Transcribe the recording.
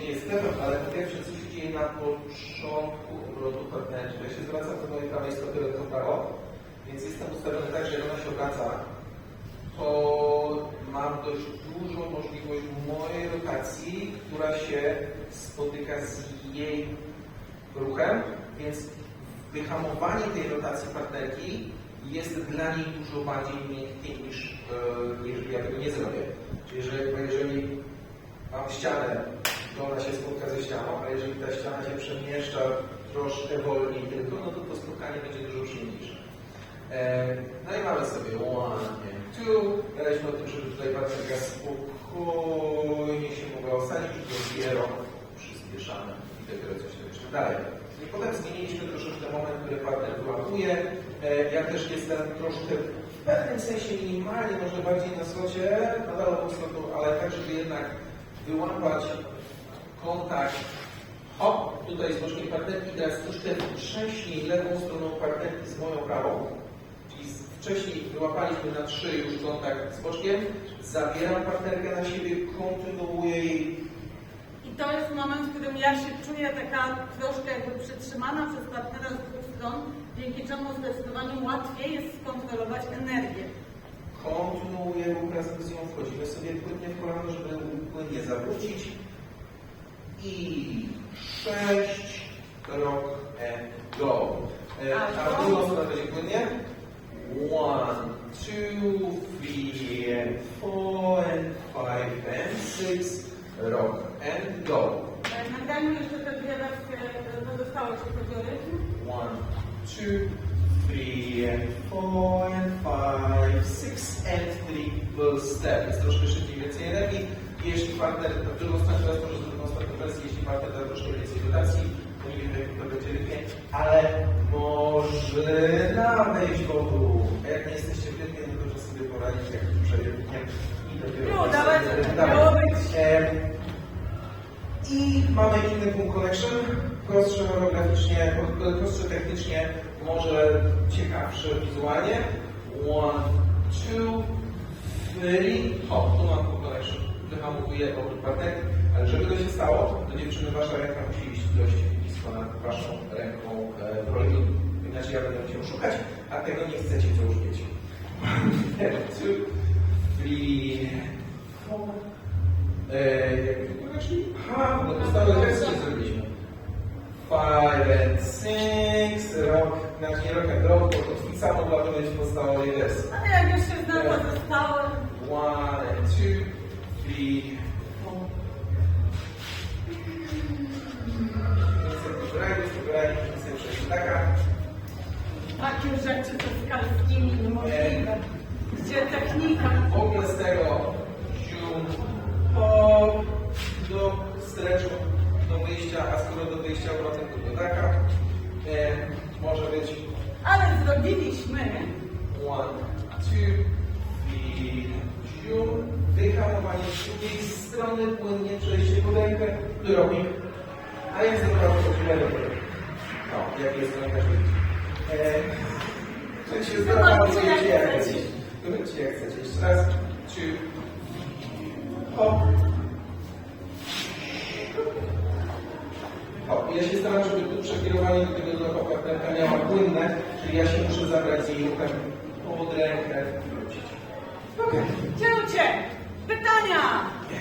z trefem, ale po pierwsze, co się dzieje na początku obrotu. To ja się zwracam do mojej prawej stopy do prawo, więc jestem ustawiony tak, że jak ona się obraca, to mam dość dużą możliwość mojej rotacji, która się spotyka z jej ruchem, więc wyhamowanie tej rotacji partnerki jest dla niej dużo bardziej miękkie niż e, jeżeli ja tego nie zrobię. Czyli jeżeli, jeżeli mam ścianę, to ona się spotka ze ścianą, a jeżeli ta ściana się przemieszcza troszkę wolniej tylko, no to to spotkanie będzie dużo przyjemniejsze. No i mamy sobie one two. Gadaliśmy o tym, żeby tutaj partnerka spokojnie się mogła osadzić i dopiero przyspieszamy i dopiero coś robiliśmy dalej. I potem zmieniliśmy troszeczkę moment, który partner wyłapuje. E, Ja też jestem troszkę w pewnym sensie minimalnie, może bardziej na slocie, nadal obok slotu, ale tak, żeby jednak wyłapać kontakt. Hop, tutaj z boczkiem partnerki, teraz troszkę wcześniej lewą stroną partnerki z moją prawą, czyli z- wcześniej wyłapaliśmy na trzy już kontakt z boczkiem, zabieram partnerkę na siebie, kontynuuję jej. I to jest moment, w którym ja się czuję taka troszkę jakby przytrzymana przez partnera z dwóch stron, dzięki czemu zdecydowanie łatwiej jest skontrolować energię. kontynuuję ruch razem z nią, wchodzimy sobie płynnie w kolano, żeby płynnie zawrócić i sześć, rok and go. A w drugą stronę płynnie. One, two, three, and four, and five, and six, rock and go. Nagrajmy jeszcze te dwie wersje pozostałe, jeśli chodzi o rytm. One, two, three, and four, and five, six, and three, full step. Jest troszkę szybciej, więcej energii. Jeśli partner, w drugą stronę teraz da troszkę więcej dotacji, to nie wiem, jak to będzie rytmie, ale może wejść wokół. A jak nie jesteście w rytmie, no to że sobie poradzić jak przed rytmiem i dopiero... No, sobie tak miało być. I mamy inny punkt connection, prostszy choreograficznie, prostszy technicznie, może ciekawszy wizualnie. One, two, three, hop, tu mam punkt connection. Wyhamowuję obrót partnerki, ale żeby to się stało, to dziewczyny, wasza ręka musi iść dość blisko nad waszą ręką e, w roli, inaczej ja będę musiał szukać, a tego nie chcecie, to już wiecie. Two, three, four, Eee, było szli? Aha, no stałe wersje zrobiliśmy. Five and six, rok, znaczy nie rok and roll, bo to samo była to być podstawowej wersji. Ale jak już się znam, to zostało. One Takie rzeczy to z kalskimi niemożliwe. Gdzie technika? W ogóle z tego zium, hop, do stretchu, do wyjścia, a skoro do wyjścia obrotem taka. E, może być Ale zrobiliśmy. one, two, three, zium, wyhamowanie z drugiej strony, płynnie przejście pod rękę, drobnik, a jest naprawdę to źle No, jak jest ręka żyć. To się zgadza, Zobaczcie, jak chcecie. Zobaczcie jak chcecie. Jeszcze raz, two, hop, hop. Ja się staram, żeby tu przekierowanie do tego drugiego partnerka miała płynne, czyli ja się muszę zabrać jej ruchem pod rękę i wrócić. Okej. Cię, Pytania!